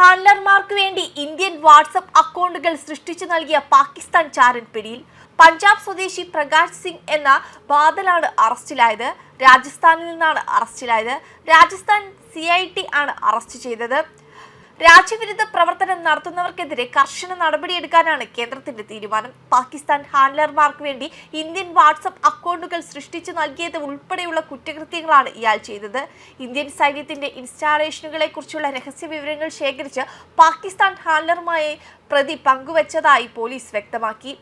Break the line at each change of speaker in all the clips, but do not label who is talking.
ഹാൻഡലർമാർക്ക് വേണ്ടി Indian WhatsApp അക്കൗണ്ടുകൾ സൃഷ്ടിച്ചു നൽകിയ പാകിസ്ഥാൻ ചാരൻ പിടിയിൽ പഞ്ചാബ് സ്വദേശി പ്രകാശ് സിംഗ് എന്ന ബാദലാണ് അറസ്റ്റിലായത്. രാജസ്ഥാനിൽ നിന്നാണ് അറസ്റ്റിലായത്. രാജസ്ഥാൻ സി ആണ് അറസ്റ്റ് ചെയ്തത്. രാജ്യവിരുദ്ധ പ്രവർത്തനം നടത്തുന്നവർക്കെതിരെ കർശന നടപടിയെടുക്കാനാണ് കേന്ദ്രത്തിന്റെ തീരുമാനം. പാകിസ്ഥാൻ ഹാൻഡ്ലർമാർക്ക് വേണ്ടി ഇന്ത്യൻ വാട്സപ്പ് അക്കൗണ്ടുകൾ സൃഷ്ടിച്ചു നൽകിയത് ഉൾപ്പെടെയുള്ള കുറ്റകൃത്യങ്ങളാണ് ഇയാൾ ചെയ്തത്. ഇന്ത്യൻ സൈന്യത്തിന്റെ ഇൻസ്റ്റാളേഷനുകളെ കുറിച്ചുള്ള രഹസ്യ വിവരങ്ങൾ ശേഖരിച്ച് പാകിസ്ഥാൻ ഹാൻഡലർമായി പ്രതി പങ്കുവച്ചതായി പോലീസ് വ്യക്തമാക്കി.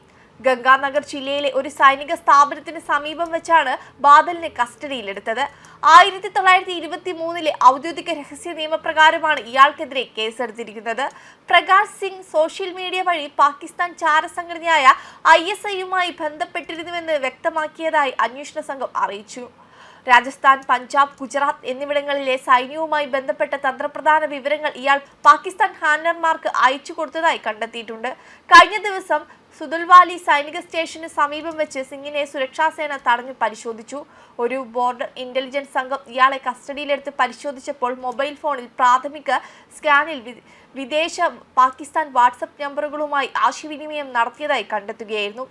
ഗംഗാനഗർ ജില്ലയിലെ ഒരു സൈനിക സ്ഥാപനത്തിന് സമീപം വെച്ചാണ് ബാദലിനെ കസ്റ്റഡിയിലെടുത്തത്. ആയിരത്തി തൊള്ളായിരത്തി ഇരുപത്തി മൂന്നിലെ ഔദ്യോഗിക രഹസ്യ നിയമപ്രകാരമാണ് ഇയാൾക്കെതിരെ കേസെടുത്തിരിക്കുന്നത്. പ്രകാശ് സിംഗ് സോഷ്യൽ മീഡിയ വഴി പാകിസ്ഥാൻ ചാരസംഘടനയായ ഐ എസ് ഐയുമായി ബന്ധപ്പെട്ടിരുന്നുവെന്ന് വ്യക്തമാക്കിയതായി അന്വേഷണ സംഘം അറിയിച്ചു. രാജസ്ഥാൻ പഞ്ചാബ് ഗുജറാത്ത് എന്നിവിടങ്ങളിലെ സൈന്യവുമായി ബന്ധപ്പെട്ട തന്ത്രപ്രധാന വിവരങ്ങൾ ഇയാൾ പാകിസ്ഥാൻ ഹാൻഡർമാർക്ക് അയച്ചു കൊടുത്തതായി കണ്ടെത്തിയിട്ടുണ്ട്. കഴിഞ്ഞ ദിവസം സുദുൽവാലി സൈനിക സ്റ്റേഷന് സമീപം വെച്ച് സിംഗിനെ സുരക്ഷാസേന തടഞ്ഞു പരിശോധിച്ചു. ഒരു ബോർഡർ ഇന്റലിജൻസ് സംഘം ഇയാളെ കസ്റ്റഡിയിലെടുത്ത് പരിശോധിച്ചപ്പോൾ മൊബൈൽ ഫോണിൽ പ്രാഥമിക സ്കാനിൽ വിദേശ പാകിസ്ഥാൻ വാട്സപ്പ് നമ്പറുകളുമായി ആശയവിനിമയം നടത്തിയതായി കണ്ടെത്തുകയായിരുന്നു.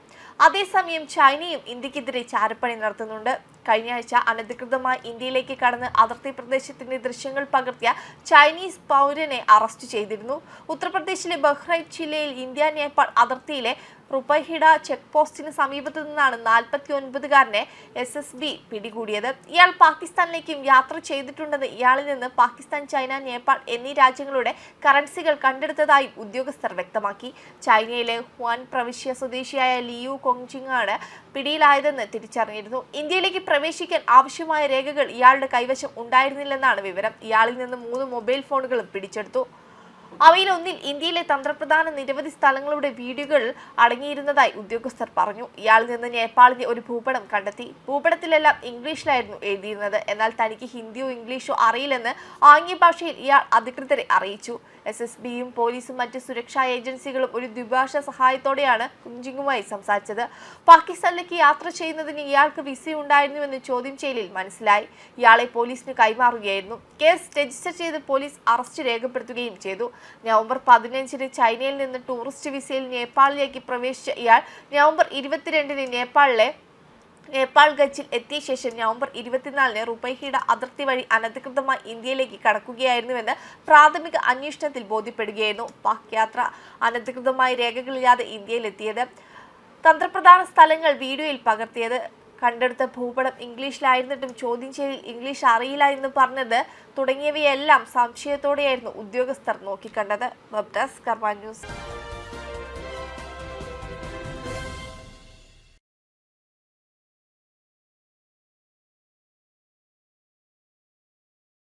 അതേസമയം ചൈനയും ഇന്ത്യക്കെതിരെ ചാരപ്പണി നടത്തുന്നുണ്ട്. കഴിഞ്ഞ ആഴ്ച അനധികൃതമായി ഇന്ത്യയിലേക്ക് കടന്ന് അതിർത്തി പ്രദേശത്തിന്റെ ദൃശ്യങ്ങൾ പകർത്തിയ ചൈനീസ് പൗരനെ അറസ്റ്റ് ചെയ്തിരുന്നു. ഉത്തർപ്രദേശിലെ ബഹ്റൈ ജില്ലയിൽ ഇന്ത്യ നേപ്പാൾ അതിർത്തിയിലെ റുപ്പഹിഡ ചെക്ക് പോസ്റ്റിന് സമീപത്തു നിന്നാണ് നാൽപ്പത്തി ഒൻപതുകാരനെ എസ് എസ് ബി പിടികൂടിയത്. ഇയാൾ പാകിസ്ഥാനിലേക്കും യാത്ര ചെയ്തിട്ടുണ്ടെന്ന് ഇയാളിൽ നിന്ന് പാകിസ്ഥാൻ ചൈന നേപ്പാൾ എന്നീ രാജ്യങ്ങളുടെ കറൻസികൾ കണ്ടെടുത്തതായി ഉദ്യോഗസ്ഥർ വ്യക്തമാക്കി. ചൈനയിലെ ഹുവാൻ പ്രവിശ്യ സ്വദേശിയായ ലിയു കൊങ്ജിങ് ആണ് പിടിയിലായതെന്ന് തിരിച്ചറിഞ്ഞിരുന്നു. ഇന്ത്യയിലേക്ക് പ്രവേശിക്കാൻ ആവശ്യമായ രേഖകൾ ഇയാളുടെ കൈവശം ഉണ്ടായിരുന്നില്ലെന്നാണ് വിവരം. ഇയാളിൽ നിന്ന് മൂന്ന് മൊബൈൽ ഫോണുകളും പിടിച്ചെടുത്തു. അവയിൽ ഒന്നിൽ ഇന്ത്യയിലെ തന്ത്രപ്രധാന നിരവധി സ്ഥലങ്ങളുടെ വീഡിയോകൾ അടങ്ങിയിരുന്നതായി ഉദ്യോഗസ്ഥർ പറഞ്ഞു. ഇയാളിൽ നിന്ന് നേപ്പാളിന്റെ ഒരു ഭൂപടം കണ്ടെത്തി. ഭൂപടത്തിലെല്ലാം ഇംഗ്ലീഷിലായിരുന്നു എഴുതിയിരുന്നത്. എന്നാൽ തനിക്ക് ഹിന്ദിയോ ഇംഗ്ലീഷോ അറിയില്ലെന്ന് ആംഗ്യ ഭാഷയിൽ ഇയാൾ അധികൃതരെ അറിയിച്ചു. എസ് എസ് ബിയും പോലീസും മറ്റ് സുരക്ഷാ ഏജൻസികളും ഒരു ദ്വിഭാഷ സഹായത്തോടെയാണ് കുഞ്ചിങ്ങുമായി സംസാരിച്ചത്. പാകിസ്ഥാനിലേക്ക് യാത്ര ചെയ്യുന്നതിന് ഇയാൾക്ക് വിസ ഉണ്ടായിരുന്നുവെന്ന് ചോദ്യം ചെയ്യലിൽ മനസ്സിലായി. ഇയാളെ പോലീസിന് കൈമാറുകയായിരുന്നു. കേസ് രജിസ്റ്റർ ചെയ്ത് പോലീസ് അറസ്റ്റ് രേഖപ്പെടുത്തുകയും ചെയ്തു. നവംബർ പതിനഞ്ചിന് ചൈനയിൽ നിന്ന് ടൂറിസ്റ്റ് വിസയിൽ നേപ്പാളിലേക്ക് പ്രവേശിച്ച ഇയാൾ നവംബർ ഇരുപത്തിരണ്ടിന് നേപ്പാളിലെ നേപ്പാൾ ഗച്ചിൽ എത്തിയ ശേഷം നവംബർ ഇരുപത്തിനാലിന് റുപൈഹിയുടെ അതിർത്തി വഴി അനധികൃതമായി ഇന്ത്യയിലേക്ക് കടക്കുകയായിരുന്നുവെന്ന് പ്രാഥമിക അന്വേഷണത്തിൽ ബോധ്യപ്പെടുകയായിരുന്നു. പാക് യാത്ര അനധികൃതമായി രേഖകളില്ലാതെ ഇന്ത്യയിലെത്തിയത് തന്ത്രപ്രധാന സ്ഥലങ്ങൾ വീഡിയോയിൽ പകർത്തിയത്. കണ്ടെടുത്ത ഭൂപടം ഇംഗ്ലീഷിലായിരുന്നിട്ടും ചോദ്യം ചെയ്തിൽ ഇംഗ്ലീഷ് അറിയില്ല എന്ന് പറഞ്ഞത് തുടങ്ങിയവയെല്ലാം സംശയത്തോടെയായിരുന്നു ഉദ്യോഗസ്ഥർ നോക്കിക്കണ്ടത്. Web desk Karma news.